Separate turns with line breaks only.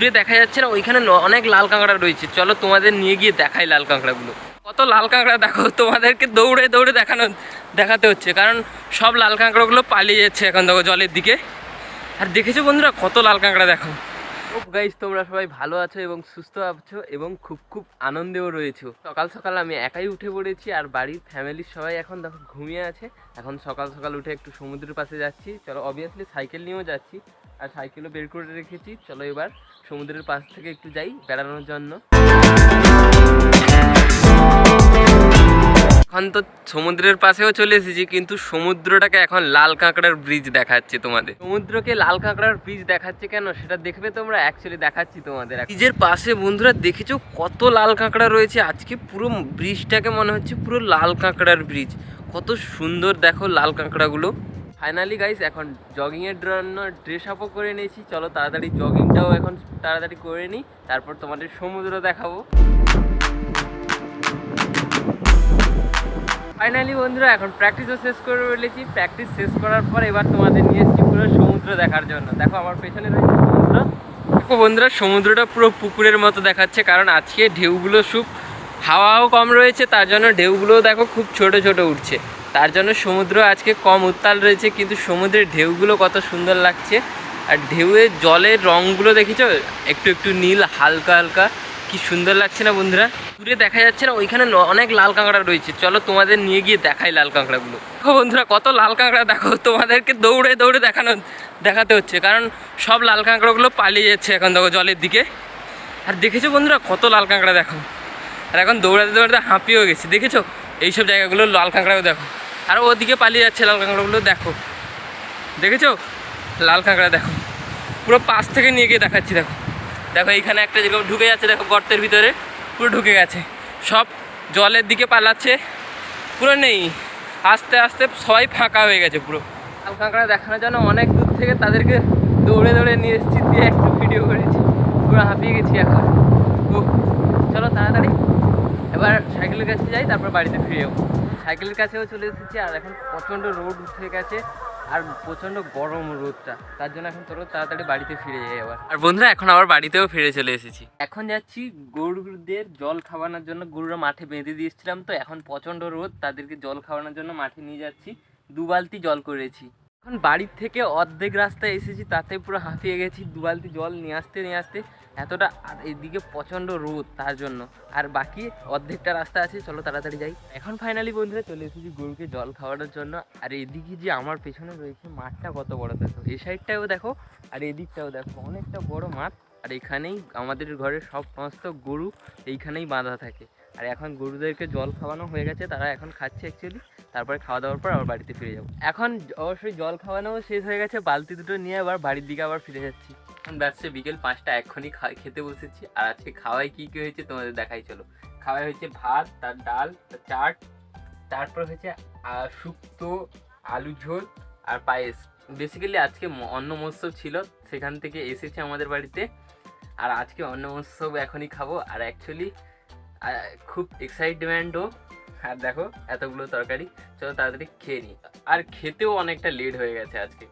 দূরে দেখা যাচ্ছে না, ওইখানে অনেক লাল কাঁকড়া রয়েছে। চলো তোমাদের নিয়ে গিয়ে দেখাই লাল কাঁকড়াগুলো। কত লাল কাঁকড়া দেখো, তোমাদেরকে দৌড়ে দৌড়ে দেখানো, দেখাতে হচ্ছে। কারণ সব লাল কাঁকড়াগুলো পালিয়ে যাচ্ছে এখন দেখো জলের দিকে। আর দেখেছ বন্ধুরা, কত লাল কাঁকড়া দেখো। গাইজ তোমরা সবাই ভালো আছো এবং সুস্থ আছো এবং খুব খুব আনন্দেও রয়েছো। সকাল সকাল আমি একাই উঠে পড়েছি আর বাড়ির ফ্যামিলির সবাই এখন দেখো ঘুমিয়ে আছে। এখন সকাল সকাল উঠে একটু সমুদ্রের পাশে যাচ্ছি। চলো অবভিয়াসলি সাইকেল নিয়েও যাচ্ছি। আর সাইকেলও বের করে রেখেছি। চলো এবার সমুদ্রের পাশ থেকে একটু যাই বেড়ানোর জন্য। এখন তো সমুদ্রের পাশেও চলে এসেছি, কিন্তু সমুদ্রটাকে এখন লাল কাঁকড়ার ব্রিজ দেখাচ্ছে তোমাদের। সমুদ্রকে লাল কাঁকড়ার ব্রিজ দেখাচ্ছে কেন? সেটা দেখবে তোমরা অ্যাকচুয়ালি দেখাচ্ছি তোমাদের। ব্রিজের পাশে বন্ধুরা দেখেছ কত লাল কাঁকড়া রয়েছে? আজকে পুরো ব্রিজটাকে মনে হচ্ছে পুরো লাল কাঁকড়ার ব্রিজ কত সুন্দর দেখো লাল কাঁকড়াগুলো। ফাইনালি গাইস এখন জগিংয়ের জন্য ড্রেস আপও করে নিয়েছি। চলো তাড়াতাড়ি জগিংটাও এখন তাড়াতাড়ি করে নিই, তারপর তোমাদের সমুদ্র দেখাবো। ফাইনালি বন্ধুরা, এখন প্র্যাকটিসও শেষ করে ফেলেছি। প্র্যাকটিস শেষ করার পর এবার তোমাদের নিয়ে এসেছি পুরো সমুদ্র দেখার জন্য। দেখো, আমার পেছনে রয়েছে সমুদ্র। দেখো বন্ধুরা, সমুদ্রটা পুরো পুকুরের মতো দেখাচ্ছে, কারণ আজকে ঢেউগুলো খুব হাওয়াও কম রয়েছে, তার জন্য ঢেউগুলোও দেখো খুব ছোট ছোট উঠছে। তার জন্য সমুদ্র আজকে কম উত্তাল রয়েছে, কিন্তু সমুদ্রের ঢেউগুলো কত সুন্দর লাগছে। আর ঢেউয়ের জলের রঙগুলো দেখেছ একটু একটু নীল, হালকা হালকা। কি সুন্দর লাগছে না বন্ধুরা? দূরে দেখা যাচ্ছে না, ওইখানে অনেক লাল কাঁকড়া রয়েছে। চলো তোমাদের নিয়ে গিয়ে দেখাই লাল কাঁকড়াগুলো। দেখো বন্ধুরা, কত লাল কাঁকড়া। দেখো, তোমাদেরকে দৌড়ে দৌড়ে দেখানো, দেখাতে হচ্ছে। কারণ সব লাল কাঁকড়াগুলো পালিয়ে যাচ্ছে এখন, দেখো জলের দিকে। আর দেখেছ বন্ধুরা, কত লাল কাঁকড়া দেখো। আর এখন দৌড়াতে দৌড়াতে হাঁপিয়েও গেছে। দেখেছ? এইসব জায়গাগুলো লাল কাঁকড়াও দেখো। আর ওদিকে পালিয়ে যাচ্ছে লাল কাঁকড়াগুলো, দেখো। দেখেছ? লাল কাঁকড়া, দেখো। পুরো পাশ থেকে নিয়ে গিয়ে দেখাচ্ছি, দেখো। দেখো, এইখানে একটা যেরকম ঢুকে যাচ্ছে, দেখো, গর্তের ভিতরে। পুরো ঢুকে গেছে। সব জলের দিকে পালাচ্ছে। পুরো নেই। আস্তে আস্তে সবাই ফাঁকা হয়ে গেছে পুরো। লাল কাঁকড়া দেখানোর জন্য অনেক দূর থেকে তাদেরকে দৌড়ে দৌড়ে নিয়ে এসেছি, দিয়ে একটু ভিডিও করেছি। পুরো হাঁপিয়ে গেছি এখন। ও চলো তাড়াতাড়ি। এবার সাইকেলের কাছে যাই, তারপর বাড়িতে ফিরে যাব। সাইকেলের কাছেও চলে এসেছি আর এখন প্রচণ্ড রোদ উঠে গেছে আর প্রচণ্ড গরম রোদটা। তার জন্য এখন তোর তাড়াতাড়ি বাড়িতে ফিরে যাই আবার। আর বন্ধুরা এখন আবার বাড়িতেও ফিরে চলে এসেছি। এখন যাচ্ছি গরুদের জল খাওয়ানোর জন্য। গরুরা মাঠে বেঁধে দিয়েছিলাম তো এখন প্রচণ্ড রোদ তাদেরকে জল খাওয়ানোর জন্য মাঠে নিয়ে যাচ্ছি। দু বালতি জল করেছি। এখন বাড়ির থেকে অর্ধেক রাস্তায় এসেছি, তাতে পুরো হাঁপিয়ে গেছি দু বালতি জল নিয়ে আসতে নিয়ে আসতে। এতটা আর এদিকে প্রচণ্ড রোদ তার জন্য। আর বাকি অর্ধেকটা রাস্তা আছে, চলো তাড়াতাড়ি যাই। এখন ফাইনালি বন্ধুরা চলে এসেছি গরুকে জল খাওয়ানোর জন্য। আর এদিকে যে আমার পেছনে রয়েছে মাঠটা কত বড় দেখো। এই সাইডটাও দেখো, আর এদিকটাও দেখো। অনেকটা বড় মাঠ, আর এখানেই আমাদের ঘরের সব সমস্ত গরু এইখানেই বাঁধা থাকে। আর এখন গরুদেরকে জল খাওয়ানো হয়ে গেছে, তারা এখন খাচ্ছে অ্যাকচুয়ালি তারপরে খাওয়া দাওয়ার পর আবার বাড়িতে ফিরে যাব। এখন অবশ্যই জল খাওয়ানো শেষ হয়ে গেছে, বালতি দুটো নিয়ে আবার বাড়ির দিকে আবার ফিরে যাচ্ছি। এখন বাজছে বিকেল পাঁচটা, এক্ষুনি খেতে বসেছি। আর আজকে খাওয়াই কী কী হয়েছে তোমাদের দেখাই, চলো। খাওয়াই হয়েছে ভাত, তার ডাল, তার চাট, তারপর হয়েছে শুক্তো, আলু ঝোল আর পায়েস। বেসিক্যালি আজকে অন্ন মহোৎসব ছিল, সেখান থেকে এসেছে আমাদের বাড়িতে। আর আজকে অন্ন মহোৎসব এখনই খাব। আর অ্যাকচুয়ালি খুব এক্সাইটমেন্টও আর দেখো, এতগুলো তরকারি। চলো তাড়াতাড়ি খেয়ে নিই। আর খেতেও অনেকটা লেট হয়ে গেছে আজকে।